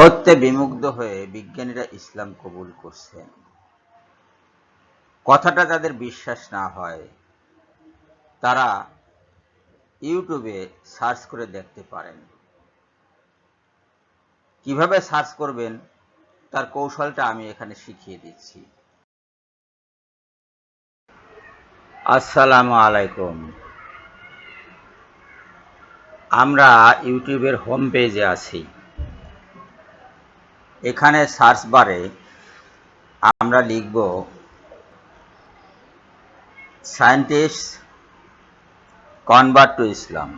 সত্যে বিমুগ্ধ হয়ে বিজ্ঞানীরা ইসলাম কবুল করছেন। কথাটা তাদের বিশ্বাস না হয়, তারা ইউটিউবে সার্চ করে দেখতে পারেন। কীভাবে সার্চ করবেন, তার কৌশলটা আমি এখানে শিখিয়ে দিচ্ছি। আসসালামু আলাইকুম। আমরা ইউটিউবের হোম পেজে আছি। এখানে সার্চ বারে আমরা লিখব scientist convert to Islam.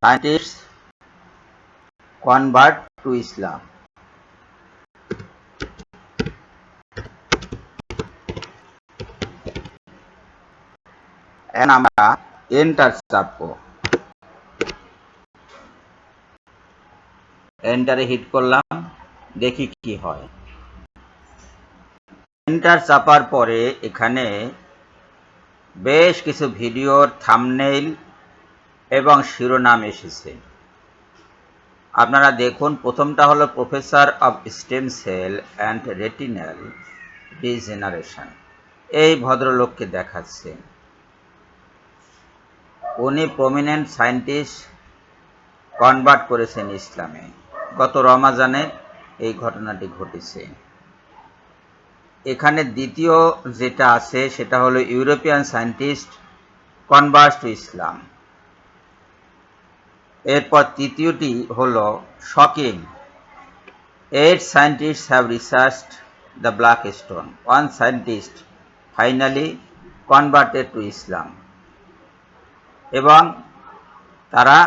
Scientist convert to Islam. এখন আমরা এন্টার চাপবো। এন্টারে হিট করলাম, দেখি কি হয়। এন্টার চাপার পরে এখানে বেশ কিছু ভিডিওর থামনেইল এবং শিরোনাম এসেছে। আপনারা দেখুন, প্রথমটা হলো professor of stem cell and retinal degeneration এই ভদ্রলোককে দেখাচ্ছে। উনি প্রমিনেন্ট সায়েন্টিস্ট কনভার্ট করেছেন ইসলামে। গত রমাজানে এই ঘটনাটি ঘটেছে। এখানে দ্বিতীয় যেটা আছে, সেটা হলো European scientist converse to Islam এরপর তৃতীয়টি হল shocking eight scientist have researched the black stone one scientist finally converted to Islam এবং তারা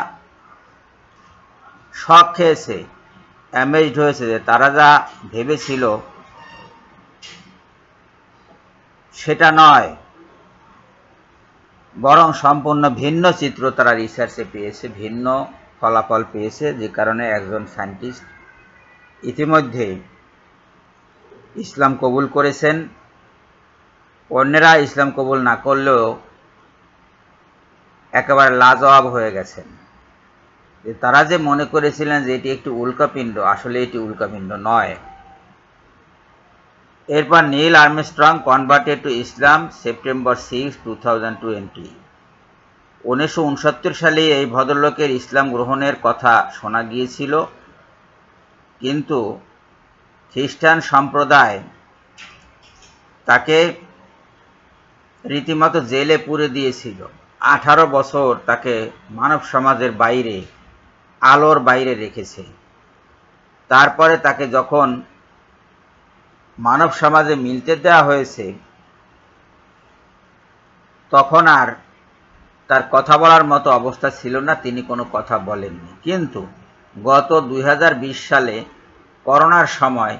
শখ খেয়েছে অ্যামেজড হয়েছে যে তারা যা ভেবেছিল সেটা নয়, বরং সম্পূর্ণ ভিন্ন চিত্র তারা রিসার্চে পেয়েছে, ভিন্ন ফলাফল পেয়েছে, যে কারণে একজন সায়েন্টিস্ট ইতিমধ্যে ইসলাম কবুল করেছেন। অন্যেরা ইসলাম কবুল না করলেও একেবারে লাজবাব হয়ে গেছেন যে তারা যে মনে করেছিলেন যে এটি একটি উল্কাপিণ্ড আসলে এটি উল্কাপিণ্ড নয়। এরপর Neil Armstrong converted to Islam September six, two thousand twenty. উনিশশো উনসত্তর সালে এই ভদ্রলোকের ইসলাম গ্রহণের কথা শোনা গিয়েছিল। কিন্তু খ্রিস্টান সম্প্রদায় তাকে রীতিমতো জেলে পুরে দিয়েছিল। আঠারো বছর তাকে মানব সমাজের বাইরে, আলোর বাইরে রেখেছে। তারপরে তাকে যখন মানব সমাজে মিলতে দেওয়া হয়েছে, তখন আর তার কথা বলার মতো অবস্থা ছিল না, তিনি কোনো কথা বলেননি। কিন্তু গত দুই হাজার বিশ সালে করোনার সময়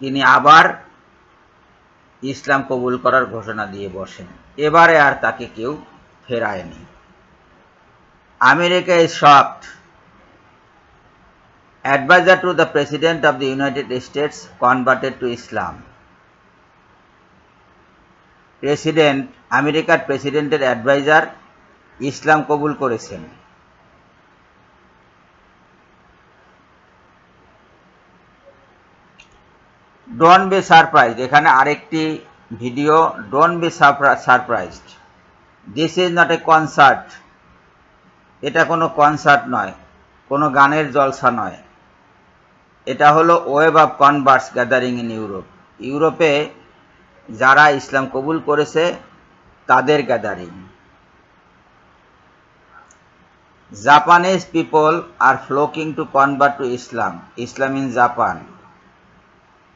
তিনি আবার ইসলাম কবুল করার ঘোষণা দিয়ে বসেন। এবারে আর তাকে কেউ ফেরায়নি। America is shocked advisor to the president of the united states converted to islam. President আমেরিকার প্রেসিডেন্টের অ্যাডভাইজার ইসলাম কবুল করেছেন। ডোন্ট বি সারপ্রাইজড এখানে আরেকটি video don't be surprised this is not a concert এটা কোনো কনসার্ট নয়। কোনো গানের জলসা নয়। এটা হলো web of converse gathering in Europe ইউরোপে যারা ইসলাম কবুল করেছে, তাদের gathering Japanese people are flocking to convert to Islam Islam in Japan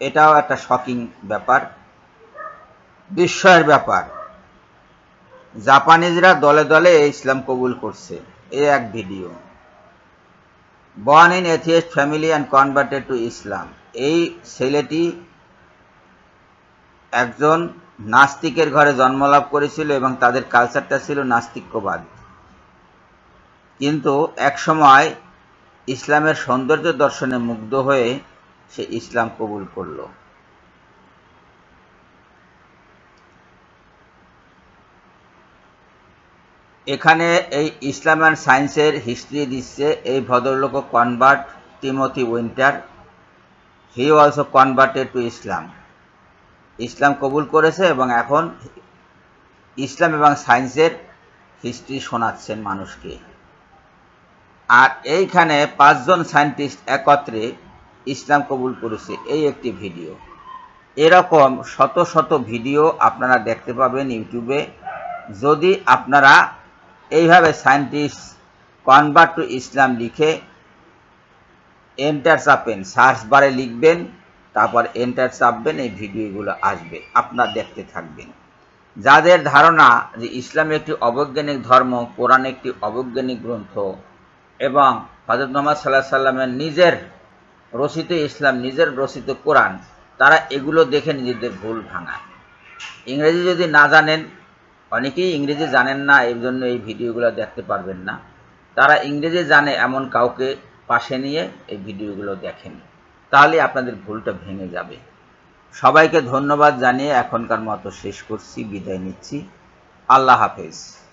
এটাও একটা শকিং ব্যাপার। বিস্ময়ের ব্যাপার। জাপানিজরা দলে দলে ইসলাম কবুল করছে। এ এক video. Born in atheist family and converted to Islam এই ছেলেটি একজন নাস্তিকের ঘরে জন্মলাভ করেছিল এবং তাদের কালচারটা ছিল নাস্তিক্যবাদ। কিন্তু একসময় ইসলামের সৌন্দর্য দর্শনে মুগ্ধ হয়ে সে ইসলাম কবুল করল। এখানে এই ইসলাম অ্যান্ড সায়েন্সের হিস্ট্রি দিচ্ছে এই ভদ্রলোক convert Timothy Winter. He also converted to Islam. ইসলাম কবুল করেছে এবং এখন ইসলাম এবং সায়েন্সের হিস্ট্রি শোনাচ্ছেন মানুষকে। আর এইখানে পাঁচজন সায়েন্টিস্ট একত্রে ইসলাম কবুল করেছে এই একটি ভিডিও। এরকম শত শত ভিডিও আপনারা দেখতে পাবেন ইউটিউবে। যদি আপনারা এইভাবে সায়েন্টিস্ট কনভার্ট টু ইসলাম লিখে এন্টার চাপেন সার্চ বারে লিখবেন, তারপর এন্টার চাপবেন, এই ভিডিওগুলো আসবে, আপনার দেখতে থাকবেন। যাদের ধারণা যে ইসলাম একটি অবৈজ্ঞানিক ধর্ম, কোরআন একটি অবৈজ্ঞানিক গ্রন্থ এবং হজরত মোহাম্মদ সাল্লাহ সাল্লামের নিজের রচিত ইসলাম, নিজের রচিত কোরআন, তারা এগুলো দেখে নিজেদের ভুল ভাঙায়। ইংরেজি যদি না জানেন অনেকেই ইংরেজি জানেন না এই জন্য এই ভিডিওগুলো দেখতে পারবেন না। তারা ইংরেজি জানে এমন কাউকে পাশে নিয়ে এই ভিডিওগুলো দেখেন। তাহলে আপনাদের ভুলটা ভেঙে যাবে। সবাইকে ধন্যবাদ জানিয়ে এখনকার মতো শেষ করছি, বিদায় নিচ্ছি। আল্লাহ হাফেজ।